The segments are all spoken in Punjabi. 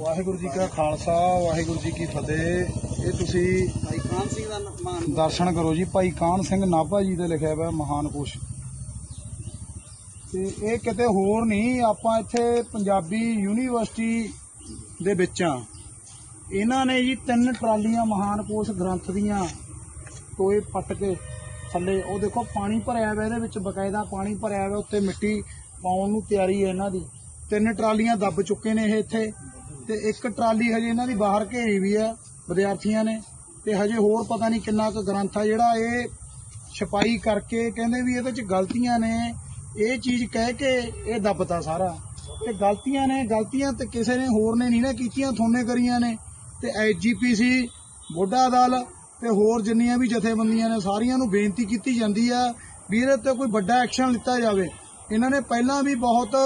ਵਾਹਿਗੁਰੂ ਜੀ ਕਾ ਖਾਲਸਾ ਵਾਹਿਗੁਰੂ ਜੀ ਕੀ ਫਤਿਹ। ਇਹ ਤੁਸੀਂ ਭਾਈ ਕਾਨ ਸਿੰਘ ਦਾ ਮਾਨ ਦਰਸ਼ਨ ਕਰੋ ਜੀ। ਭਾਈ ਕਾਨ ਸਿੰਘ ਨਾਭਾ ਜੀ ਦੇ ਲਿਖਿਆ ਹੋਇਆ ਮਹਾਨ ਕੋਸ਼। ਤੇ ਇਹ ਕਿਤੇ ਹੋਰ ਨਹੀਂ ਆਪਾਂ ਇੱਥੇ ਪੰਜਾਬੀ ਯੂਨੀਵਰਸਿਟੀ ਦੇ ਵਿੱਚ ਆ ਇਹਨਾਂ ਨੇ ਜੀ ਤਿੰਨ ਟਰਾਲੀਆਂ ਮਹਾਨ ਕੋਸ਼ ਗ੍ਰੰਥ ਦੀਆਂ ਟੋਏ ਪੱਟ ਕੇ ਥੱਲੇ ਉਹ ਦੇਖੋ ਪਾਣੀ ਭਰਿਆ ਹੋਇਆ ਇਹਦੇ ਵਿੱਚ ਬਕਾਇਦਾ ਪਾਣੀ ਭਰਿਆ ਹੋਇਆ ਉੱਤੇ ਮਿੱਟੀ ਪਾਉਣ ਨੂੰ ਤਿਆਰੀ ਹੈ ਇਹਨਾਂ ਦੀ। ਤਿੰਨ ਟਰਾਲੀਆਂ ਦੱਬ ਚੁੱਕੇ ਨੇ ਇਹ ਇੱਥੇ। ਤੇ ਇੱਕ ਟਰਾਲੀ ਹਜੇ ਇਹਨਾਂ ਦੀ ਬਾਹਰ ਘੇਰੀ ਵੀ ਆ, ਵਿਦਿਆਰਥੀਆਂ ਨੇ। ਤੇ ਹਜੇ ਹੋਰ ਪਤਾ ਨਹੀਂ ਕਿੰਨਾ ਕੁ ਗ੍ਰੰਥ ਆ। ਜਿਹੜਾ ਇਹ ਛਪਾਈ ਕਰਕੇ ਕਹਿੰਦੇ ਵੀ ਇਹਦੇ ਚ ਗਲਤੀਆਂ ਨੇ, ਇਹ ਚੀਜ਼ ਕਹਿ ਕੇ ਇਹ ਦੱਬਤਾ ਸਾਰਾ। ਤੇ ਗਲਤੀਆਂ ਨੇ, ਗਲਤੀਆਂ ਤੇ ਕਿਸੇ ਨੇ ਹੋਰ ਨੇ ਨਹੀਂ ਨਾ ਕੀਤੀਆਂ, ਥੋਨੇ ਕਰੀਆਂ ਨੇ। ਤੇ ਐਜੀਪੀਸੀ ਬੋਡਾ ਦਲ ਤੇ ਹੋਰ ਜਿੰਨੀਆਂ ਵੀ ਜਥੇਬੰਦੀਆਂ ਨੇ, ਸਾਰੀਆਂ ਨੂੰ ਬੇਨਤੀ ਕੀਤੀ ਜਾਂਦੀ ਆ ਵੀ ਇਹਦੇ ਤੇ ਕੋਈ ਵੱਡਾ ਐਕਸ਼ਨ ਲਿੱਤਾ ਜਾਵੇ। ਇਹਨਾਂ ਨੇ ਪਹਿਲਾਂ ਵੀ ਬਹੁਤ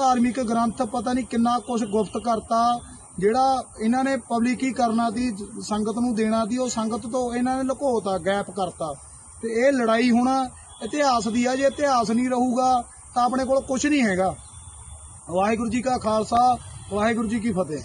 ਧਾਰਮਿਕ ਗ੍ਰੰਥ ਪਤਾ ਨਹੀਂ ਕਿੰਨਾ ਕੁਝ ਗੁਪਤ ਕਰਤਾ, ਜਿਹੜਾ ਇਹਨਾਂ ਨੇ ਪਬਲਿਕ ਹੀ ਕਰਨਾ ਦੀ ਸੰਗਤ ਨੂੰ ਦੇਣਾ ਦੀ ਉਹ ਸੰਗਤ ਤੋਂ ਇਹਨਾਂ ਨੇ ਲੁਕੋਤਾ ਗੈਪ ਕਰਤਾ। ਤੇ ਇਹ ਲੜਾਈ ਹੁਣ ਇਤਿਹਾਸ ਦੀ ਆ, ਜੇ ਇਤਿਹਾਸ ਨਹੀਂ ਰਹੂਗਾ ਤਾਂ ਆਪਣੇ ਕੋਲ ਕੁਝ ਨਹੀਂ ਹੈਗਾ। ਵਾਹਿਗੁਰੂ ਜੀ ਕਾ ਖਾਲਸਾ, ਵਾਹਿਗੁਰੂ ਜੀ ਕੀ ਫਤਿਹ।